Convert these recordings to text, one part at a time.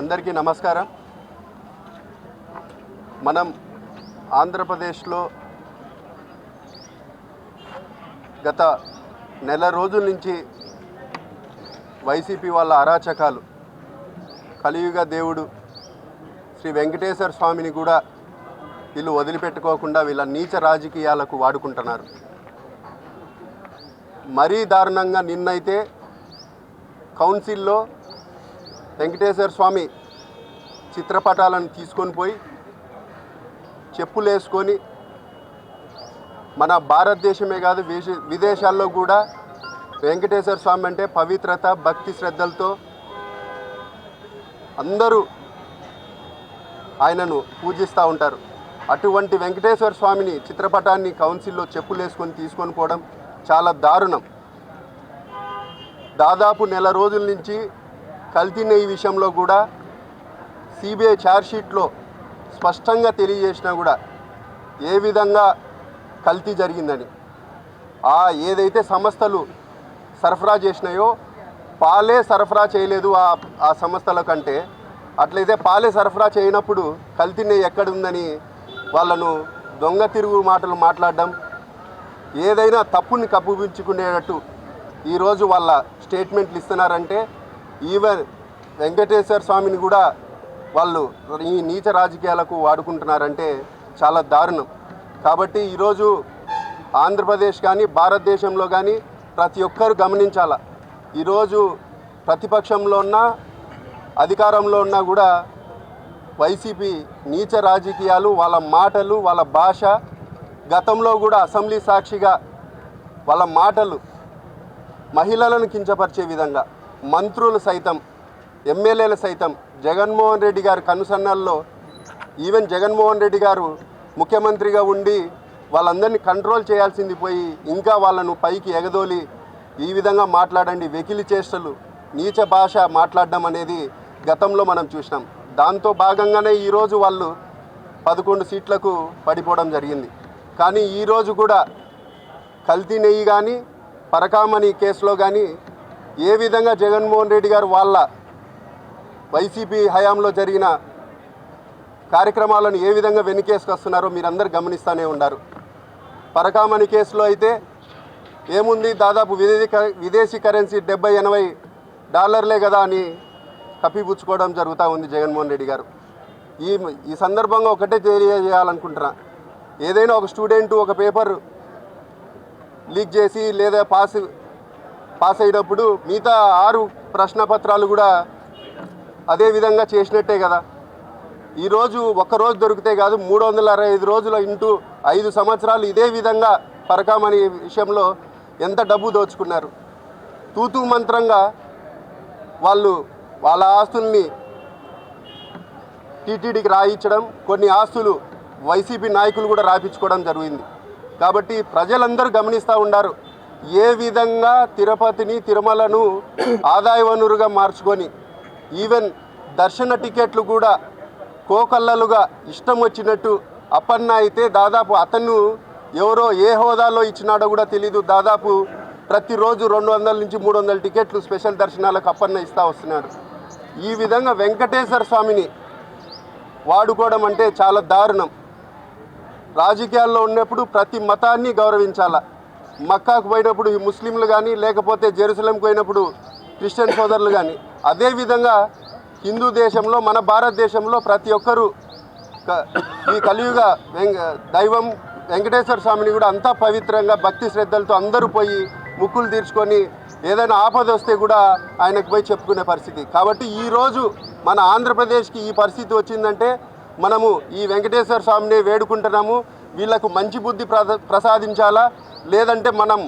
అందరికీ నమస్కారం. మనం ఆంధ్రప్రదేశ్లో గత నెల రోజుల నుంచి వైసీపీ వాళ్ళ అరాచకాలు కలియుగ దేవుడు శ్రీ వెంకటేశ్వర స్వామిని కూడా వీళ్ళు వదిలిపెట్టుకోకుండా వీళ్ళ నీచ రాజకీయాలకు వాడుకుంటున్నారు. మరీ దారుణంగా నిన్నైతే కౌన్సిల్లో వెంకటేశ్వర స్వామి చిత్రపటాలను తీసుకొని పోయి చెప్పులు వేసుకొని మన భారతదేశమే కాదు విదేశ- విదేశాల్లో కూడా వెంకటేశ్వర స్వామి అంటే పవిత్రత భక్తి శ్రద్ధలతో అందరూ ఆయనను పూజిస్తూ ఉంటారు. అటువంటి వెంకటేశ్వర స్వామిని చిత్రపటాన్ని కౌన్సిల్లో చెప్పులు వేసుకొని తీసుకొని పోవడం చాలా దారుణం. దాదాపు నెల రోజుల నుంచి కల్తీ నెయ్యి విషయంలో కూడా సిబిఐ ఛార్జ్షీట్లో స్పష్టంగా తెలియజేసినా కూడా ఏ విధంగా కల్తీ జరిగిందని ఆ ఏదైతే సంస్థలు సరఫరా చేసినాయో పాలే సరఫరా చేయలేదు ఆ ఆ సంస్థల కంటే. అట్లయితే పాలే సరఫరా చేయనప్పుడు కల్తీ నెయ్యి ఎక్కడుందని వాళ్ళను దొంగ తిరుగు మాటలు మాట్లాడడం ఏదైనా తప్పుని కప్పుపించుకునేటట్టు ఈరోజు వాళ్ళ స్టేట్మెంట్లు ఇస్తున్నారంటే ఈవెన్ వెంకటేశ్వర స్వామిని కూడా వాళ్ళు ఈ నీచ రాజకీయాలకు వాడుకుంటున్నారంటే చాలా దారుణం. కాబట్టి ఈరోజు ఆంధ్రప్రదేశ్ కానీ భారతదేశంలో కానీ ప్రతి ఒక్కరు గమనించాల. ఈరోజు ప్రతిపక్షంలో ఉన్న అధికారంలో ఉన్నా కూడా వైసీపీ నీచ రాజకీయాలు వాళ్ళ మాటలు వాళ్ళ భాష గతంలో కూడా అసెంబ్లీ సాక్షిగా వాళ్ళ మాటలు మహిళలను కించపరిచే విధంగా మంత్రులు సైతం ఎమ్మెల్యేలు సైతం జగన్మోహన్ రెడ్డి గారి కనుసన్నల్లో ఈవెన్ జగన్మోహన్ రెడ్డి గారు ముఖ్యమంత్రిగా ఉండి వాళ్ళందరినీ కంట్రోల్ చేయాల్సింది పోయి ఇంకా వాళ్ళను పైకి ఎగదోలి ఈ విధంగా మాట్లాడండి వెకిలి చేష్టలు నీచ భాష మాట్లాడడం అనేది గతంలో మనం చూసినాం. దాంతో భాగంగానే ఈరోజు వాళ్ళు పదకొండు సీట్లకు పడిపోవడం జరిగింది. కానీ ఈరోజు కూడా కల్తీ నెయ్యి కానీ పరకామణి కేసులో కానీ ఏ విధంగా జగన్మోహన్ రెడ్డి గారు వాళ్ళ వైసీపీ హయాంలో జరిగిన కార్యక్రమాలను ఏ విధంగా వెనుకేసుకొస్తున్నారో మీరందరూ గమనిస్తూనే ఉన్నారు. పరకామణి కేసులో అయితే ఏముంది? దాదాపు విదేశీ విదేశీ కరెన్సీ డెబ్బై ఎనభై డాలర్లే కదా అని కప్పిపుచ్చుకోవడం జరుగుతూ ఉంది జగన్మోహన్ రెడ్డి గారు. ఈ ఈ సందర్భంగా ఒకటే తెలియజేయాలనుకుంటున్నా. ఏదైనా ఒక స్టూడెంట్ ఒక పేపర్ లీక్ చేసి లేదా పాస్ పాస్ అయినప్పుడు మిగతా ఆరు ప్రశ్నపత్రాలు కూడా అదే విధంగా చేసినట్టే కదా. ఈరోజు ఒక్కరోజు దొరికితే కాదు మూడు వందల అరవై ఐదు రోజుల ఇంటూ ఐదు సంవత్సరాలు ఇదే విధంగా పరకామనే విషయంలో ఎంత డబ్బు దోచుకున్నారు. తూతు మంత్రంగా వాళ్ళు వాళ్ళ ఆస్తుల్ని టీటీడీకి రాయించడం కొన్ని ఆస్తులు వైసీపీ నాయకులు కూడా రాయించుకోవడం జరిగింది. కాబట్టి ప్రజలందరూ గమనిస్తూ ఉన్నారు ఏ విధంగా తిరుపతిని తిరుమలను ఆదాయ వనరుగా మార్చుకొని ఈవెన్ దర్శన టికెట్లు కూడా కోకల్లలుగా ఇష్టం వచ్చినట్టు అప్పన్న అయితే దాదాపు అతను ఎవరో ఏ హోదాలో ఇచ్చినాడో కూడా తెలీదు. దాదాపు ప్రతిరోజు రెండు వందల నుంచి మూడు వందల టికెట్లు స్పెషల్ దర్శనాలకు అప్పన్న ఇస్తా వస్తున్నాడు. ఈ విధంగా వెంకటేశ్వర స్వామిని వాడుకోవడం అంటే చాలా దారుణం. రాజకీయాల్లో ఉన్నప్పుడు ప్రతి మతాన్ని గౌరవించాలా? మక్కాకు పోయినప్పుడు ఈ ముస్లింలు కానీ లేకపోతే జెరూసలంకి పోయినప్పుడు క్రిస్టియన్ సోదరులు కానీ అదేవిధంగా హిందూ దేశంలో మన భారతదేశంలో ప్రతి ఒక్కరూ ఈ కలియుగ దైవం వెంకటేశ్వర స్వామిని కూడా అంతా పవిత్రంగా భక్తి శ్రద్ధలతో అందరూ పోయి ముక్కులు తీర్చుకొని ఏదైనా ఆపద వస్తే కూడా ఆయనకు పోయి చెప్పుకునే పరిస్థితి. కాబట్టి ఈరోజు మన ఆంధ్రప్రదేశ్కి ఈ పరిస్థితి వచ్చిందంటే మనము ఈ వెంకటేశ్వర స్వామిని వేడుకుంటున్నాము. వీళ్ళకు మంచి బుద్ధి ప్రసాదించాలా? లేదంటే మనం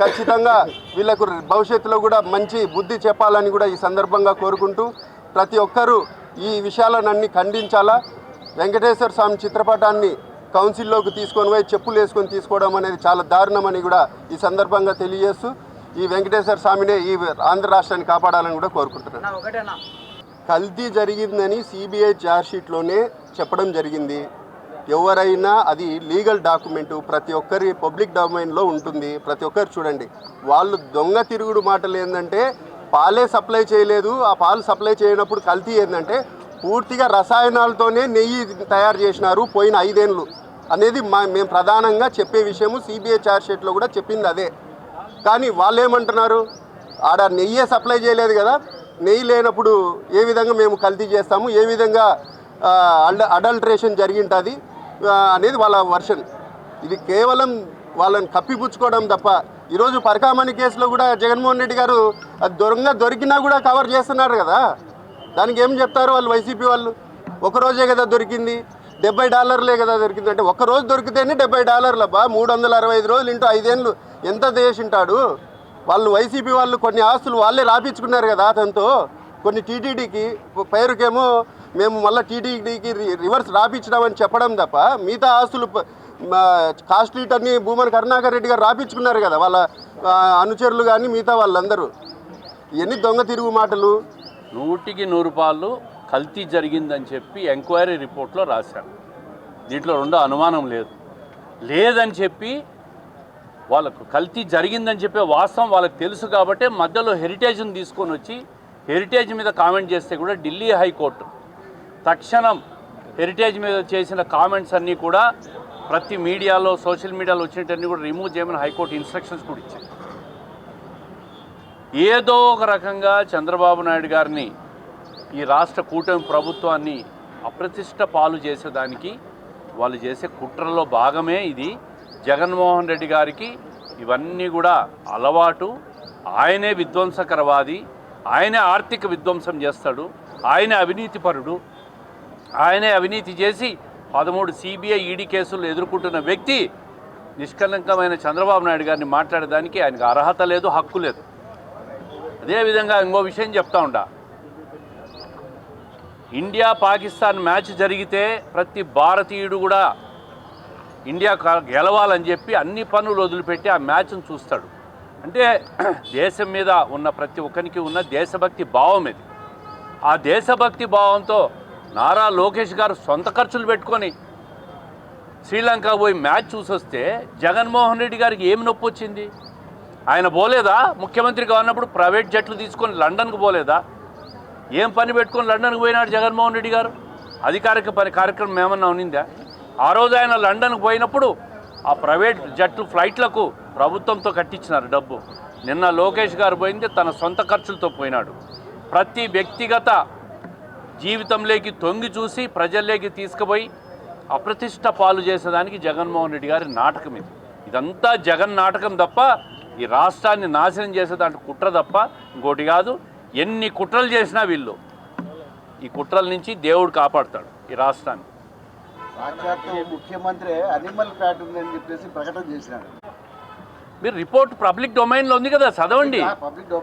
ఖచ్చితంగా వీళ్ళకు భవిష్యత్తులో కూడా మంచి బుద్ధి చెప్పాలని కూడా ఈ సందర్భంగా కోరుకుంటూ ప్రతి ఒక్కరూ ఈ విషయాలనన్నీ ఖండించాలా? వెంకటేశ్వర స్వామి చిత్రపటాన్ని కౌన్సిల్లోకి తీసుకొని పోయి చెప్పులు వేసుకొని తీసుకోవడం అనేది చాలా దారుణమని కూడా ఈ సందర్భంగా తెలియజేస్తూ ఈ వెంకటేశ్వర స్వామినే ఈ ఆంధ్ర రాష్ట్రాన్ని కాపాడాలని కూడా కోరుకుంటున్నాను. కల్తీ జరిగిందని సిబిఐ ఛార్జ్షీట్లోనే చెప్పడం జరిగింది. ఎవరైనా అది లీగల్ డాక్యుమెంటు ప్రతి ఒక్కరి పబ్లిక్ డొమైన్లో ఉంటుంది. ప్రతి ఒక్కరు చూడండి. వాళ్ళు దొంగ తిరుగుడు మాటలు ఏంటంటే పాలే సప్లై చేయలేదు. ఆ పాలు సప్లై చేయనప్పుడు కల్తీ ఏంటంటే పూర్తిగా రసాయనాలతోనే నెయ్యి తయారు చేసినారు పోయిన ఐదేళ్ళు. అనేది మా మేము ప్రధానంగా చెప్పే విషయము. సిబిఐ ఛార్జ్ షీట్లో కూడా చెప్పింది అదే. కానీ వాళ్ళు ఏమంటున్నారు ఆడ నెయ్యే సప్లై చేయలేదు కదా. నెయ్యి లేనప్పుడు ఏ విధంగా మేము కల్తీ చేస్తాము? ఏ విధంగా ఆ, అడల్ట్రేషన్ జరిగింటుంది? అనేది వాళ్ళ వర్షన్. ఇది కేవలం వాళ్ళని కప్పిపుచ్చుకోవడం తప్ప ఈరోజు పరకామణి కేసులో కూడా జగన్మోహన్ రెడ్డి గారు అది దొంగ దొరికినా కూడా కవర్ చేస్తున్నారు కదా. దానికి ఏం చెప్తారు వాళ్ళు వైసీపీ వాళ్ళు? ఒక రోజే కదా దొరికింది. డెబ్బై డాలర్లే కదా దొరికింది. అంటే ఒక రోజు దొరికితేనే డెబ్బై డాలర్లు అబ్బా మూడు వందల అరవై ఐదు రోజులు ఇంటూ ఐదేళ్ళు ఎంత చేసింటాడు? వాళ్ళు వైసీపీ వాళ్ళు కొన్ని ఆస్తులు వాళ్ళే రాపించుకున్నారు కదా అతనితో. కొన్ని టీటీడీకి పేరుకేమో మేము మళ్ళీ టీటీడీకి రివర్స్ రాపించడామని చెప్పడం తప్ప మిగతా ఆస్తులు ప- మా కాస్ట్లీట్ అన్ని భూమన్ కరుణాకర్ రెడ్డి గారు రాపించుకున్నారు కదా వాళ్ళ అనుచరులు కానీ మిగతా వాళ్ళందరూ. ఎన్ని దొంగ తిరుగు మాటలు? నూటికి నూరు పాళ్ళు కల్తీ జరిగిందని చెప్పి ఎంక్వైరీ రిపోర్ట్లో రాశారు. దీంట్లో రెండో అనుమానం లేదు. లేదని చెప్పి వాళ్ళకు కల్తీ జరిగిందని చెప్పే వాస్తవం వాళ్ళకి తెలుసు కాబట్టి మధ్యలో హెరిటేజ్ని తీసుకొని వచ్చి హెరిటేజ్ మీద కామెంట్ చేస్తే కూడా ఢిల్లీ హైకోర్టు తక్షణం హెరిటేజ్ మీద చేసిన కామెంట్స్ అన్నీ కూడా ప్రతి మీడియాలో సోషల్ మీడియాలో వచ్చినట్టన్నీ కూడా రిమూవ్ చేయమని హైకోర్టు ఇన్స్ట్రక్షన్స్ కూడా ఇచ్చింది. ఏదో ఒక రకంగా చంద్రబాబు నాయుడు గారిని ఈ రాష్ట్ర కూటమి ప్రభుత్వాన్ని అప్రతిష్ట పాలు చేసేదానికి వాళ్ళు చేసే కుట్రలో భాగమే ఇది. జగన్మోహన్ రెడ్డి గారికి ఇవన్నీ కూడా అలవాటు. ఆయనే విధ్వంసకరవాది. ఆయనే ఆర్థిక విధ్వంసం చేస్తాడు ఆయనే అవినీతిపరుడు ఆయనే అవినీతి చేసి పదమూడు సిబిఐ ఈడీ కేసులు ఎదుర్కొంటున్న వ్యక్తి నిష్కలంకమైన చంద్రబాబు నాయుడు గారిని మాట్లాడడానికి ఆయనకు అర్హత లేదు హక్కు లేదు. అదేవిధంగా ఇంకో విషయం చెప్తా ఉంటా ఇండియా పాకిస్తాన్ మ్యాచ్ జరిగితే ప్రతి భారతీయుడు కూడా ఇండియా గెలవాలని చెప్పి అన్ని పనులు వదిలిపెట్టి ఆ మ్యాచ్ను చూస్తాడు. అంటే దేశం మీద ఉన్న ప్రతి ఒక్కరికి ఉన్న దేశభక్తి భావం ఇది. ఆ దేశభక్తి భావంతో నారా లోకేష్ గారు సొంత ఖర్చులు పెట్టుకొని శ్రీలంక పోయి మ్యాచ్ చూసొస్తే జగన్మోహన్ రెడ్డి గారికి ఏం నొప్పి వచ్చింది? ఆయన పోలేదా? ముఖ్యమంత్రిగా ఉన్నప్పుడు ప్రైవేట్ జట్లు తీసుకొని లండన్కు పోలేదా? ఏం పని పెట్టుకొని లండన్కి పోయినాడు జగన్మోహన్ రెడ్డి గారు? అధికారిక పని కార్యక్రమం ఏమన్నా ఉన్నిందా? ఆ రోజు ఆయన లండన్కు పోయినప్పుడు ఆ ప్రైవేట్ జట్లు ఫ్లైట్లకు ప్రభుత్వంతో కట్టించినారు డబ్బు. నిన్న లోకేష్ గారు పోయింది తన సొంత ఖర్చులతో పోయినాడు. ప్రతి వ్యక్తిగత జీవితంలోకి తొంగి చూసి ప్రజల్లోకి తీసుకుపోయి అప్రతిష్ట పాలు చేసేదానికి జగన్మోహన్ రెడ్డి గారి నాటకం ఇది. ఇదంతా జగన్ నాటకం తప్ప ఈ రాష్ట్రాన్ని నాశనం చేసేదాంట్లో కుట్ర తప్ప ఇంకోటి కాదు. ఎన్ని కుట్రలు చేసినా వీళ్ళు ఈ కుట్రల నుంచి దేవుడు కాపాడుతాడు ఈ రాష్ట్రాన్ని. ముఖ్యమంత్రి అనిమల్ ఫ్యాట్ ఉందని చెప్పేసి ప్రకటన చేసినాడు. మీరు రిపోర్ట్ పబ్లిక్ డొమైన్లో ఉంది కదా చదవండి.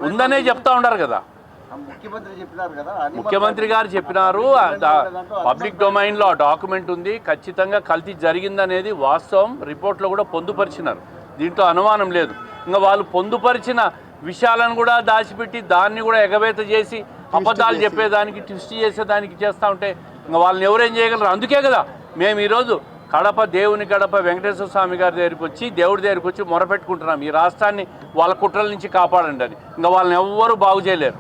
ఉందనే చెప్తా ఉన్నారు కదా. ముఖ్యమంత్రి గారు చెప్పినారు పబ్లిక్ డొమైన్లో ఆ డాక్యుమెంట్ ఉంది ఖచ్చితంగా కల్తీ జరిగిందనేది వాస్తవం రిపోర్ట్లో కూడా పొందుపరిచినారు. దీంట్లో అనుమానం లేదు. ఇంకా వాళ్ళు పొందుపరిచిన విషయాలను కూడా దాచిపెట్టి దాన్ని కూడా ఎగవేత చేసి అబద్ధాలు చెప్పేదానికి ట్విస్ట్ చేసేదానికి చేస్తూ ఉంటే ఇంకా వాళ్ళని ఎవరేం చేయగలరు? అందుకే కదా మేము ఈరోజు కడప దేవుని గడప వెంకటేశ్వర స్వామి గారి దగ్గరికి వచ్చి దేవుడి దగ్గరికి వచ్చి మొరపెట్టుకుంటున్నాం. ఈ రాష్ట్రాన్ని వాళ్ళ కుట్రల నుంచి కాపాడండి అని ఇంకా వాళ్ళని ఎవ్వరూ బాగు చేయలేరు.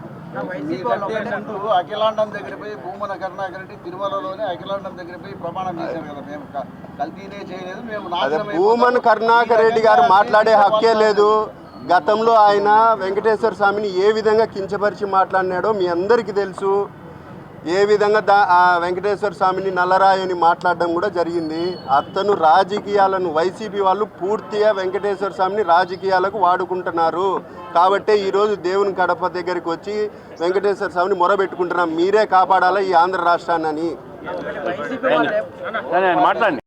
మీకంటే ముందు అఖిలాండం దగ్గర పోయి భూమన కరుణాకర్ రెడ్డి తిరుమలలోనే అఖిలాండం దగ్గర పోయి ప్రమాణం చేశారు కదా. మేము క- కల్తీనే చేయలేదు. మేము అదే నాశనం భూమన్. కరుణాకర్ రెడ్డి గారు మాట్లాడే హక్కే లేదు. గతంలో ఆయన వెంకటేశ్వర స్వామిని ఏ విధంగా కించపరిచి మాట్లాడినాడో మీ అందరికీ తెలుసు. ఏ విధంగా దా వెంకటేశ్వర స్వామిని నల్లరాయని మాట్లాడడం కూడా జరిగింది. అతను రాజకీయాలను వైసీపీ వాళ్ళు పూర్తిగా వెంకటేశ్వర స్వామిని రాజకీయాలకు వాడుకుంటున్నారు. కాబట్టే ఈరోజు దేవుని కడప దగ్గరికి వచ్చి వెంకటేశ్వర స్వామిని మొరబెట్టుకుంటున్నాం. మీరే కాపాడాలా ఈ ఆంధ్ర రాష్ట్రాన్ని అని? మాట్లాడండి.